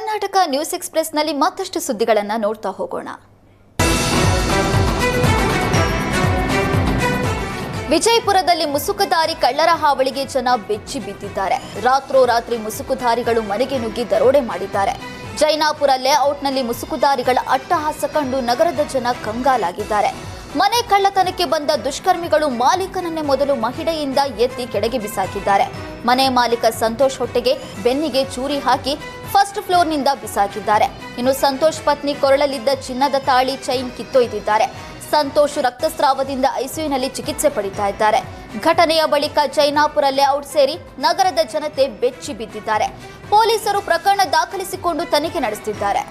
Karnataka news ಎಕ್ಸ್ಪ್ರೆಸ್ನಲ್ಲಿ ಮತ್ತಷ್ಟು ಸುದ್ದಿಗಳನ್ನು ನೋಡ್ತಾ ಹೋಗೋಣ. ವಿಜಯಪುರದಲ್ಲಿ ಮುಸುಕುದಾರಿ ಕಳ್ಳರ ಹಾವಳಿಗೆ ಜನ ಬೆಚ್ಚಿ ಬಿದ್ದಿದ್ದಾರೆ. ರಾತ್ರೋರಾತ್ರಿ ಮುಸುಕುಧಾರಿಗಳು ಮನೆಗೆ ನುಗ್ಗಿ ದರೋಡೆ ಮಾಡಿದ್ದಾರೆ. ಜೈನಾಪುರ ಲೇಔಟ್ನಲ್ಲಿ ಮುಸುಕುದಾರಿಗಳ ಅಟ್ಟಹಾಸ ಕಂಡು ನಗರದ ಜನ ಕಂಗಾಲಾಗಿದ್ದಾರೆ. ಮನೆ ಕಳ್ಳತನಕ್ಕೆ ಬಂದ ದುಷ್ಕರ್ಮಿಗಳು ಮಾಲೀಕನನ್ನೇ ಮೊದಲು ಮಹಿಳೆಯಿಂದ ಎತ್ತಿ ಕೆಳಗೆ ಬಿಸಾಕಿದ್ದಾರೆ. ಮನೆ ಮಾಲೀಕ ಸಂತೋಷ್ ಹೊಟ್ಟೆಗೆ ಬೆನ್ನಿಗೆ ಚೂರಿ ಹಾಕಿ ಫಸ್ಟ್ ಫ್ಲೋರ್ನಿಂದ ಬಿಸಾಕಿದ್ದಾರೆ. ಇನ್ನು ಸಂತೋಷ್ ಪತ್ನಿ ಕೊರಳಲ್ಲಿದ್ದ ಚಿನ್ನದ ತಾಳಿ ಚೈನ್ ಕಿತ್ತೊಯ್ದಿದ್ದಾರೆ. ಸಂತೋಷ್ ರಕ್ತಸ್ರಾವದಿಂದ ಐಸಿಯುನಲ್ಲಿ ಚಿಕಿತ್ಸೆ ಪಡಿತಾ ಇದ್ದಾರೆ. ಘಟನೆಯ ಬಳಿಕ ಜೈನಾಪುರ ಲೇಔಟ್ ಸೇರಿ ನಗರದ ಜನತೆ ಬೆಚ್ಚಿ ಬಿದ್ದಿದ್ದಾರೆ. ಪೊಲೀಸರು ಪ್ರಕರಣ ದಾಖಲಿಸಿಕೊಂಡು ತನಿಖೆ ನಡೆಸುತ್ತಿದ್ದಾರೆ.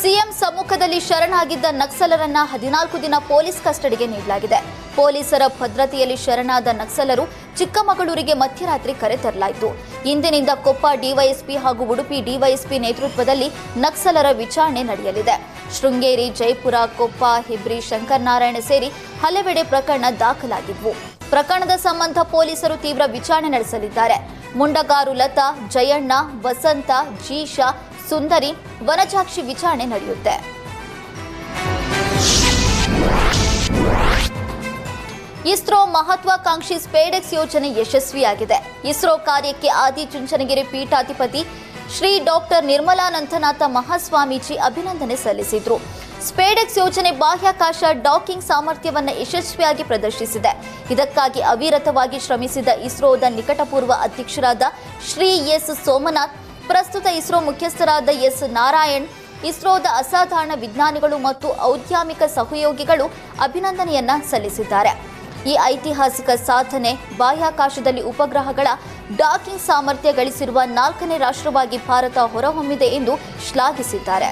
ಸಿಎಂ ಸಮ್ಮುಖದಲ್ಲಿ ಶರಣಾಗಿದ್ದ ನಕ್ಸಲರನ್ನ ಹದಿನಾಲ್ಕು ದಿನ ಪೊಲೀಸ್ ಕಸ್ಟಡಿಗೆ ನೀಡಲಾಗಿದೆ. ಪೊಲೀಸರ ಭದ್ರತೆಯಲ್ಲಿ ಶರಣಾದ ನಕ್ಸಲರು ಚಿಕ್ಕಮಗಳೂರಿಗೆ ಮಧ್ಯರಾತ್ರಿ ಕರೆ ತರಲಾಯಿತು. ಇಂದಿನಿಂದ ಕೊಪ್ಪ ಡಿವೈಎಸ್ಪಿ ಹಾಗೂ ಉಡುಪಿ ಡಿವೈಎಸ್ಪಿ ನೇತೃತ್ವದಲ್ಲಿ ನಕ್ಸಲರ ವಿಚಾರಣೆ ನಡೆಯಲಿದೆ. ಶೃಂಗೇರಿ, ಜೈಪುರ, ಕೊಪ್ಪ, ಹಿಬ್ರಿ, ಶಂಕರನಾರಾಯಣ ಸೇರಿ ಹಲವೆಡೆ ಪ್ರಕರಣ ದಾಖಲಾಗಿದ್ವು. ಪ್ರಕರಣದ ಸಂಬಂಧ ಪೊಲೀಸರು ತೀವ್ರ ವಿಚಾರಣೆ ನಡೆಸಲಿದ್ದಾರೆ. ಮುಂಡಗಾರು ಲತಾ, ಜಯಣ್ಣ, ವಸಂತ, ಜೀಶಾ, ಸುಂದರಿ, ವನಜಾಕ್ಷಿ ವಿಚಾರಣೆ ನಡೆಯುತ್ತೆ. ಇಸ್ರೋ ಮಹತ್ವಾಕಾಂಕ್ಷಿ ಸ್ಪೇಡೆಕ್ಸ್ ಯೋಜನೆ ಯಶಸ್ವಿಯಾಗಿದೆ. ಇಸ್ರೋ ಕಾರ್ಯಕ್ಕೆ ಆದಿಚುಂಚನಗಿರಿ ಪೀಠಾಧಿಪತಿ ಶ್ರೀ ಡಾಕ್ಟರ್ ನಿರ್ಮಲಾನಂದನಾಥ ಮಹಾಸ್ವಾಮೀಜಿ ಅಭಿನಂದನೆ ಸಲ್ಲಿಸಿದ್ರು. ಸ್ಪೇಡೆಕ್ಸ್ ಯೋಜನೆ ಬಾಹ್ಯಾಕಾಶ ಡಾಕಿಂಗ್ ಸಾಮರ್ಥ್ಯವನ್ನು ಯಶಸ್ವಿಯಾಗಿ ಪ್ರದರ್ಶಿಸಿದೆ. ಇದಕ್ಕಾಗಿ ಅವಿರತವಾಗಿ ಶ್ರಮಿಸಿದ ಇಸ್ರೋದ ನಿಕಟಪೂರ್ವ ಅಧ್ಯಕ್ಷರಾದ ಶ್ರೀ ಎಸ್ ಸೋಮನಾಥ್, ಪ್ರಸ್ತುತ ಇಸ್ರೋ ಮುಖ್ಯಸ್ಥರಾದ ಎಸ್ ನಾರಾಯಣ್, ಇಸ್ರೋದ ಅಸಾಧಾರಣ ವಿಜ್ಞಾನಿಗಳು ಮತ್ತು ಔದ್ಯಮಿಕ ಸಹಯೋಗಿಗಳು ಅಭಿನಂದನೆಯನ್ನ ಸಲ್ಲಿಸಿದ್ದಾರೆ. ಈ ಐತಿಹಾಸಿಕ ಸಾಧನೆ ಬಾಹ್ಯಾಕಾಶದಲ್ಲಿ ಉಪಗ್ರಹಗಳ ಡಾಕಿಂಗ್ ಸಾಮರ್ಥ್ಯ ಗಳಿಸಿರುವ ನಾಲ್ಕನೇ ರಾಷ್ಟ್ರವಾಗಿ ಭಾರತ ಹೊರಹೊಮ್ಮಿದೆ ಎಂದು ಶ್ಲಾಘಿಸಿದ್ದಾರೆ.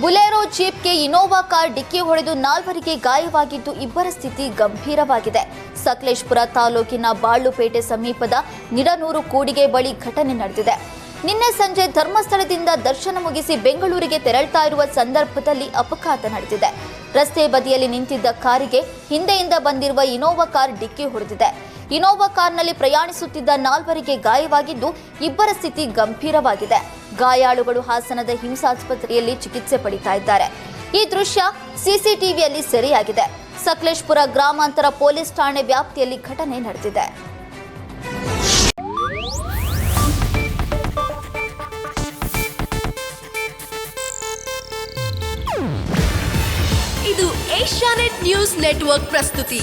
ಬುಲೆರೋ ಜೀಪ್ಗೆ ಇನೋವಾ ಕಾರ್ ಡಿಕ್ಕಿ ಹೊಡೆದು ನಾಲ್ವರಿಗೆ ಗಾಯವಾಗಿದ್ದು ಇಬ್ಬರ ಸ್ಥಿತಿ ಗಂಭೀರವಾಗಿದೆ. ಸಕಲೇಶ್ಪುರ ತಾಲೂಕಿನ ಬಾಳುಪೇಟೆ ಸಮೀಪದ ನಿಡನೂರು ಕೂಡಿಗೆ ಬಳಿ ಘಟನೆ ನಡೆದಿದೆ. ನಿನ್ನೆ ಸಂಜೆ ಧರ್ಮಸ್ಥಳದಿಂದ ದರ್ಶನ ಮುಗಿಸಿ ಬೆಂಗಳೂರಿಗೆ ತೆರಳ್ತಾ ಇರುವ ಸಂದರ್ಭದಲ್ಲಿ ಅಪಘಾತ ನಡೆದಿದೆ. ರಸ್ತೆ ಬದಿಯಲ್ಲಿ ನಿಂತಿದ್ದ ಕಾರಿಗೆ ಹಿಂದೆಯಿಂದ ಬಂದಿರುವ ಇನೋವಾ ಕಾರ್ ಡಿಕ್ಕಿ ಹೊಡೆದಿದೆ. ಇನೋವಾ ಕಾರ್ನಲ್ಲಿ ಪ್ರಯಾಣಿಸುತ್ತಿದ್ದ ನಾಲ್ವರಿಗೆ ಗಾಯವಾಗಿದ್ದು, ಇಬ್ಬರ ಸ್ಥಿತಿ ಗಂಭೀರವಾಗಿದೆ. ಗಾಯಾಳುಗಳು ಹಾಸನದ ಹಿಂಸಾಸ್ಪತ್ರೆಯಲ್ಲಿ ಚಿಕಿತ್ಸೆ ಪಡಿತಾ ಇದ್ದಾರೆ. ಈ ದೃಶ್ಯ ಸಿಸಿಟಿವಿಯಲ್ಲಿ ಸೆರೆಯಾಗಿದೆ. ಸಕಲೇಶ್ಪುರ ಗ್ರಾಮಾಂತರ ಪೊಲೀಸ್ ಠಾಣೆ ವ್ಯಾಪ್ತಿಯಲ್ಲಿ ಘಟನೆ ನಡೆದಿದೆ. ಇದು ಏಷ್ಯಾನೆಟ್ ನ್ಯೂಸ್ ನೆಟ್ವರ್ಕ್ ಪ್ರಸ್ತುತಿ.